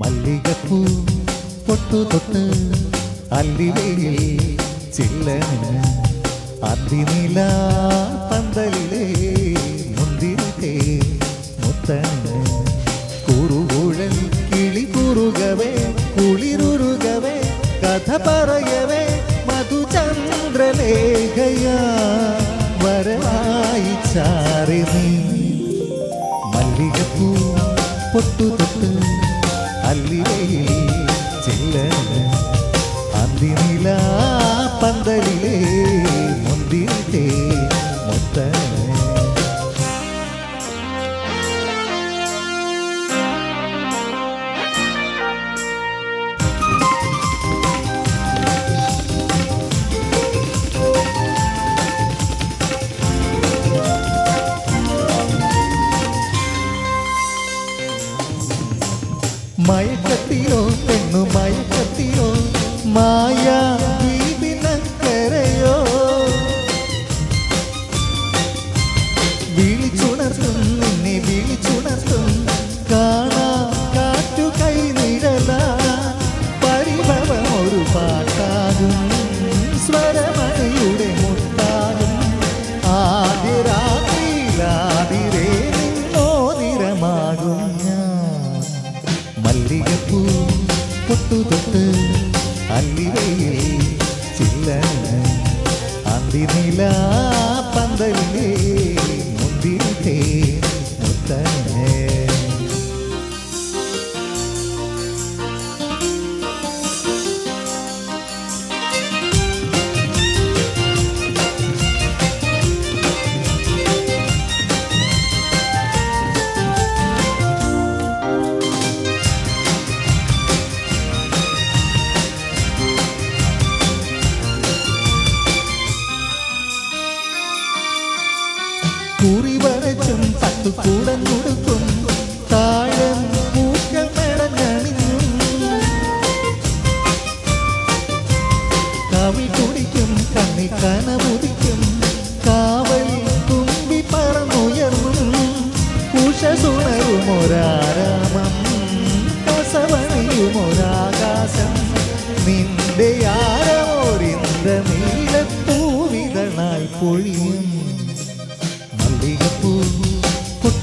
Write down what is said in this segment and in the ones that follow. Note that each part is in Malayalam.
മല്ലികപ്പൂ പൊട്ടു തൊട്ട് അല്ലിവയിൽ ചില്ലന് അതിനില പന്തലിലെ മുന്തിരിത്തെ മുത്തന് കുറുകുഴൽ കിളി കുറുകവേ കുളിരുരുകവേ കഥ പറയവേ. ചില്ലന് അന്തിനില പന്തലിലെ മുന്തിരിത്തെ മുത്തന് മയക്കത്തിലോ പെണ്ണു മയക്കത്തിയോ? മായ ദ്വീപിനക്കരയോ വിളിച്ചുണർത്തും നിന്നെ വിളിച്ചുണർത്തും. കാണാ കാറ്റു കൈ നിഴല. പരിഭവം ഒരു പാട്ടാകും. സ്വരമഴയുടെ മുട്ടാകും ആദ്യ രാത്രിയിലാതിരേ നിന്നോതിരമാകും. അന്തിനില പന്തലിലെ 不能努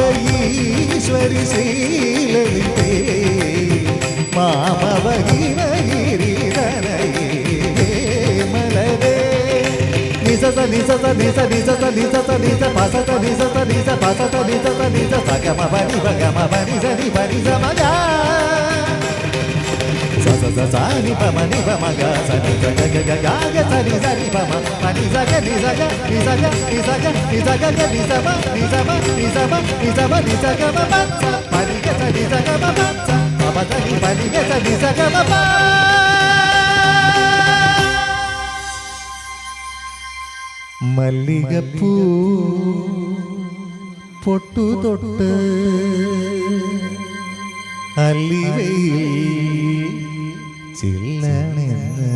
ఈశ్వరి శీలే నిజ నిజ నిజ నిజ నిజ నిజ పసత నిజ నిజ పసత నిజ నిజ సగమ బని భగమ బని సని బని సమగా. സനി പനി സമഗ స స స స ని ప మ ని ప మ గ స ని స గ గ గ గ గ స ని స ని ప మ ప ని స గ ని స గ ని స గ ని స గ ని స గ గ ని స ప ని స ప ని స ప ని స ప ని స గ మ ప స ప ని గ స ని స గ మ ప స ప ప స ని ప ని గ స ని స గ మ ప മല്ലികപ്പൂ പൊട്ടു തൊട്ട് അല്ലിവയിൽ ചില്ലണെന്ന്.